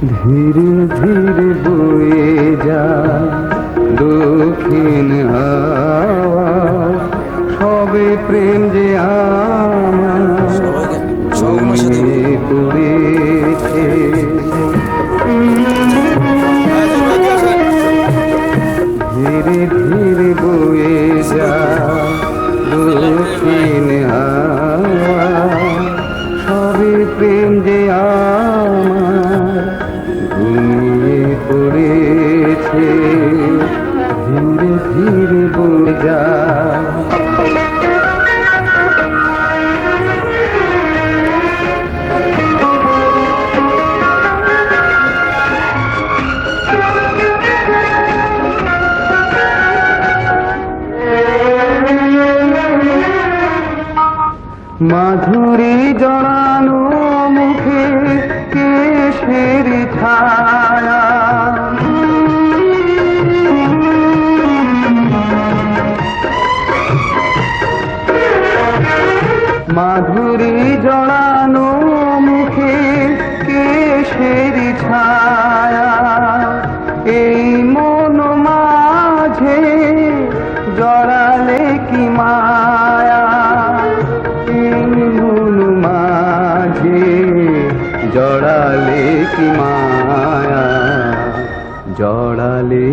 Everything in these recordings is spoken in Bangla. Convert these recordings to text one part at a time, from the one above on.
ধীরে ধীরে বয়ে যায় দক্ষিণ হাওয়া সবে প্রেম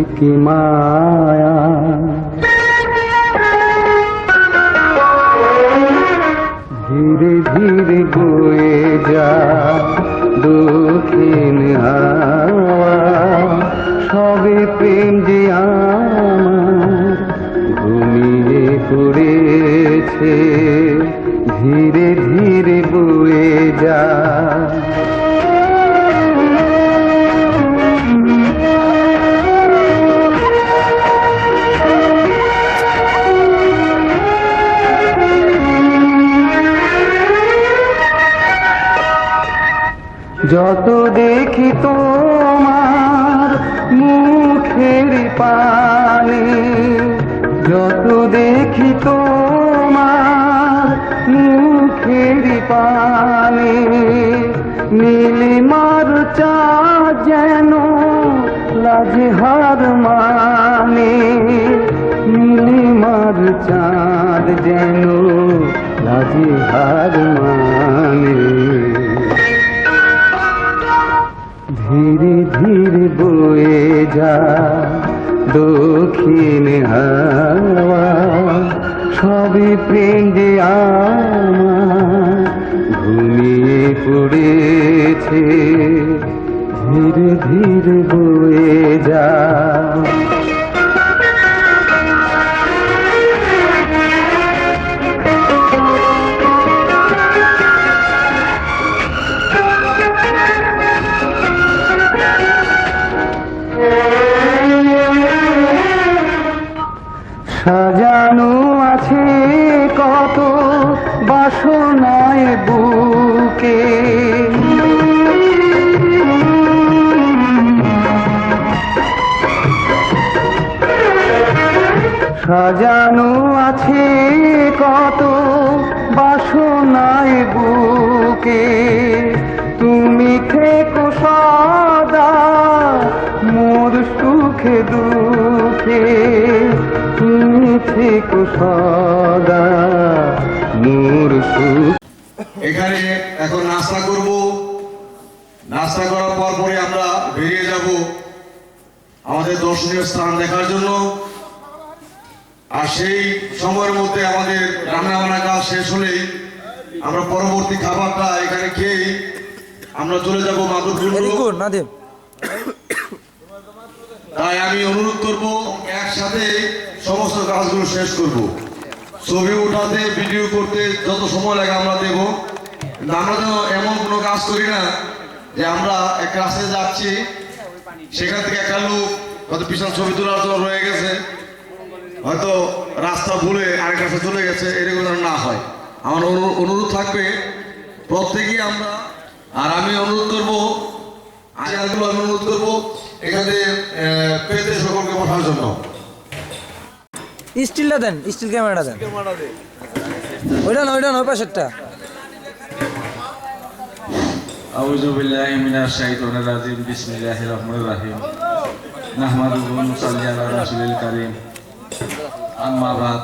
জড়ালে কি যত দেখি তোমার মুখের পানে, যত দেখি তোমার মুখের পানে নীলিমার চা যেন লাজে হার মানে নীলিমার চাঁদ যেন লাজে হার মানে। ধীরে ধীরে বয়ে যা। দক্ষিণ হাওয়া, সবই প্রেম যে আমার। ঘুমিয়ে পড়েছে, ধীরে ধীরে বয়ে যা। সাজানো আছে কত বাসনায় বুকে। সাজানো আছে কত বাসনায় বুকে। থেকো সদা মোর এখানে এখন নাস্তা করব। নাস্তা করার পর পরে আমরা বেরিয়ে যাব আমাদের দর্শনীয় স্থান দেখার জন্য। আর সেই সময়ের মধ্যে আমাদের রান্না বান্না কাজ শেষ হলেই আমরা পরবর্তী খাবারটা এখানে খেয়েই আমরা চলে যাব গুড নাদিম। তাই আমি অনুরোধ করব, একসাথে সমস্ত কাজগুলো শেষ করব। ছবি উঠাতে, ভিডিও করতে যত সময় লাগে আমরা দেব। আমরা তো এমন কোনো কাজ করি না যে আমরা এক রাস্তায় যাচ্ছি, সেখান থেকে একটা লোক হয়তো পিছন ছবি তোলার জন্য রয়ে গেছে, হয়তো রাস্তা ভুলে আরেক রাস্তা চলে গেছে, এরকম যেন না হয়। আমার অনু- অনুরোধ থাকবে, প্রত্যেকেই আমরা, আর আমি অনুরোধ করব আজগুলো আমি অনুরোধ করবো এখানে আহ, পেতে সকলকে বসার জন্য স্টিলটা দেন স্টিল ক্যামেরাটা দেন ওইটা না ওইটা না ওই পাশেরটা أعوذ بالله من الشيطان الرجيم بسم الله الرحمن الرحيم نحمده ونصلي على رسول الكريم أما بعد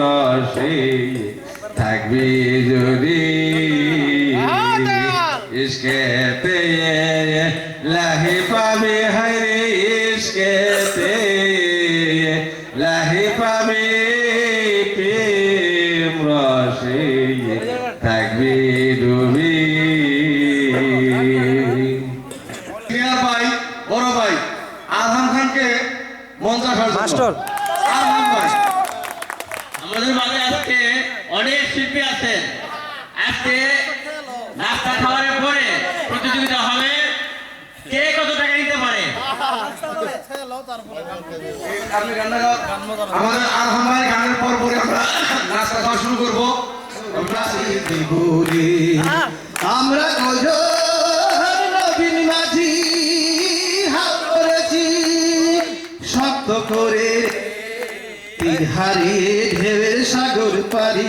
রসে থাকবি যদি ইস্কেতে লাহি পাবি হাইরে নাস্তা খাওয়ার পরে প্রতিযোগিতা হবে। কে কত টাকা নিতে পারে। আমাদের আলহাম ভাই গানের পর পরে আমরা নাস্তা খাওয়া শুরু করব। আমরা আমরা নবীন মাঝি হাত করেছি শক্ত করে তীর হারিয়ে ঢেউের সাগর পারি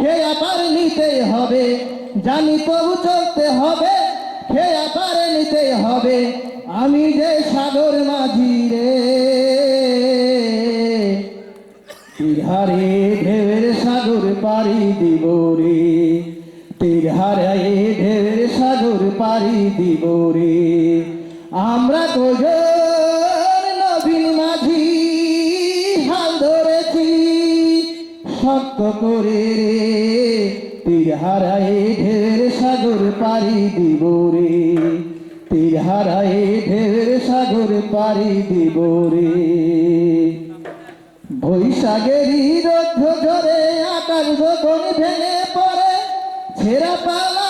খেয়া পার নিতে হবে। জানি তবু চলতে হবে খেয়া পার নিতে হবে। আমি যে সাগর মাঝি রে, তীরহারে ঢেউের সাগর পাড়ি দিব রে। তীরহারে ঢেউের সাগর পাড়ি দিব রে। আমরা কোজন করে তীর হারায় ঢের সাগর পারি দিব রে। তীরহারায় ঢের সাগর পারি দিব রে। বৈশাগের রোদ ধরে আকাশ যখন ভেঙে পড়ে, ছেড়া পালারও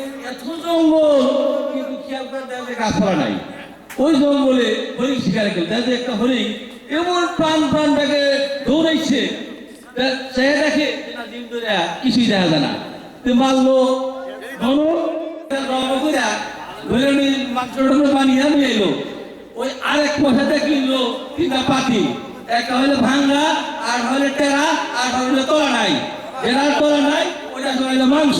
এত জঙ্গল। কিন্তু খেয়াল করে দেখা যায় গাছপালা নাই। ওই জঙ্গলে হরিণ শিকারে গেল দেখা একটা হরিণ এমন প্রাণ প্রাণটাকে দৌড়াইছে। তা- সে দেখে কিছুই দেখা যায় না। তো মারলো করে ধরে উনি মাংসটা বানিয়ে নিয়ে ওই আরেক পয়সাতে কিনলো তিনটা পাতি একটা হলো ভাঙ্গা, আর হলে টেরা, আর হলে তোলা নাই। যেটা তোলা নাই ওটা হলো মাংস।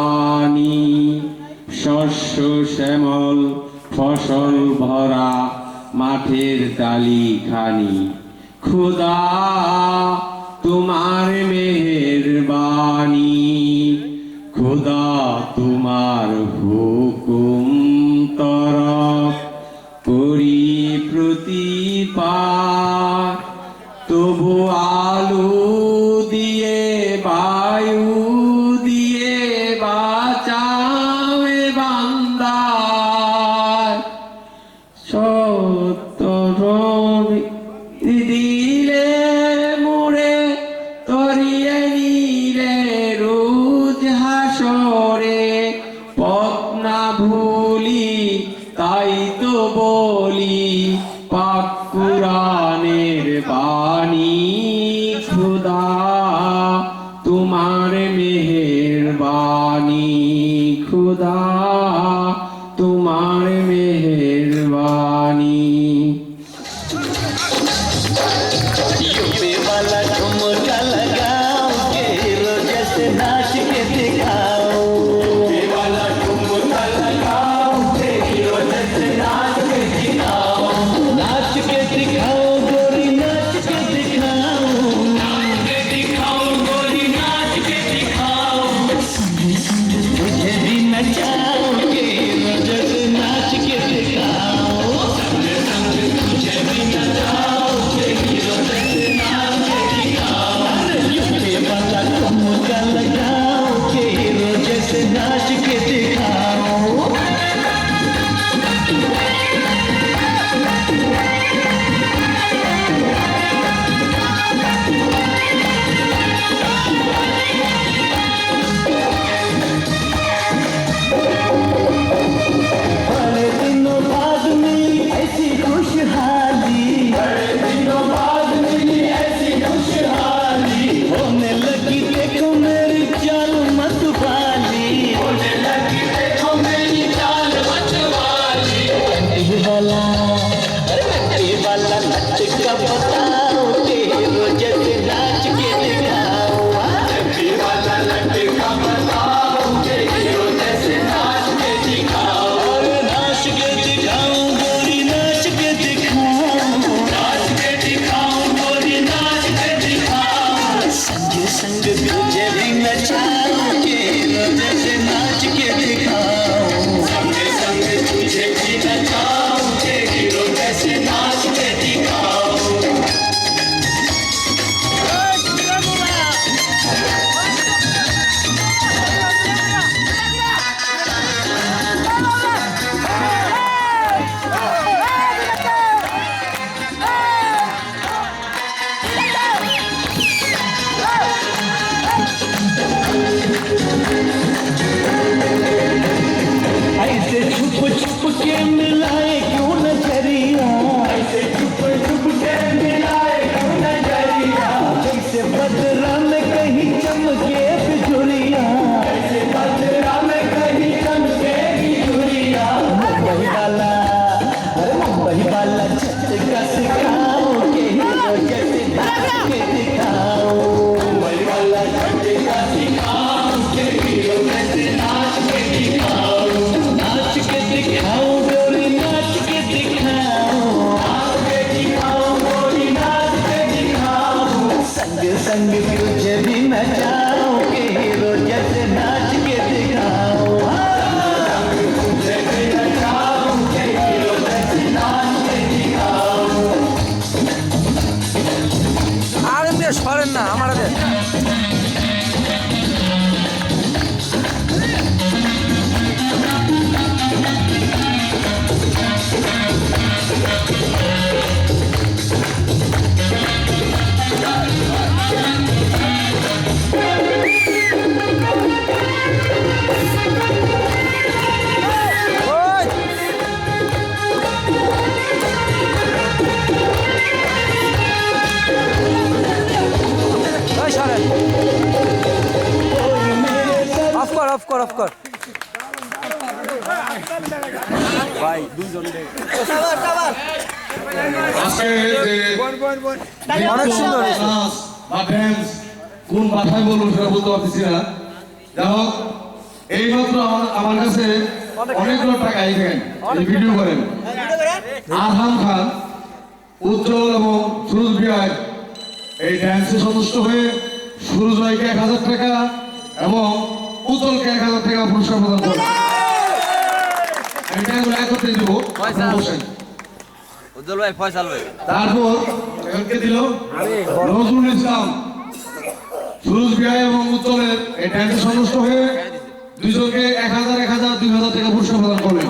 মেহেরবানি শস্য, শ্যামল, ফসল ভরা মাঠের ডালি খানি খুদা, তোমার মেহেরবানি খুদা, তোমার হুকুম তরফ করি প্রতিপাত sen bir gül cebime gel. অনেক সুন্দর। বা ড্যান্স কোন ভাষায় বলব সেটা বলতে পারতেছি না। যাই হোক এইমাত্র আমার- আমার কাছে অনেকগুলো টাকা এখানে ভিডিও করেন। আরহাম খান উজ্জ্বল এবং সুরজ বিহার এই ড্যান্সে সন্তুষ্ট হয়ে সুরজ ভাইকে এক হাজার টাকা এবং উজ্জ্বলকে এক হাজার টাকা পুরস্কার প্রদান করেন। আমি টাকাগুলো এক করতে দিব উজ্জ্বল ভাই ফয়সাল ভাই তারপর এখানকে দিল? নজরুল ইসলাম, সুরজ বিহার এবং উত্তরের এই ড্যান্সে সন্তুষ্ট হয়ে দুইজনকে এক হাজার এক হাজার, দুই হাজার টাকা পুরস্কার প্রদান করলেন।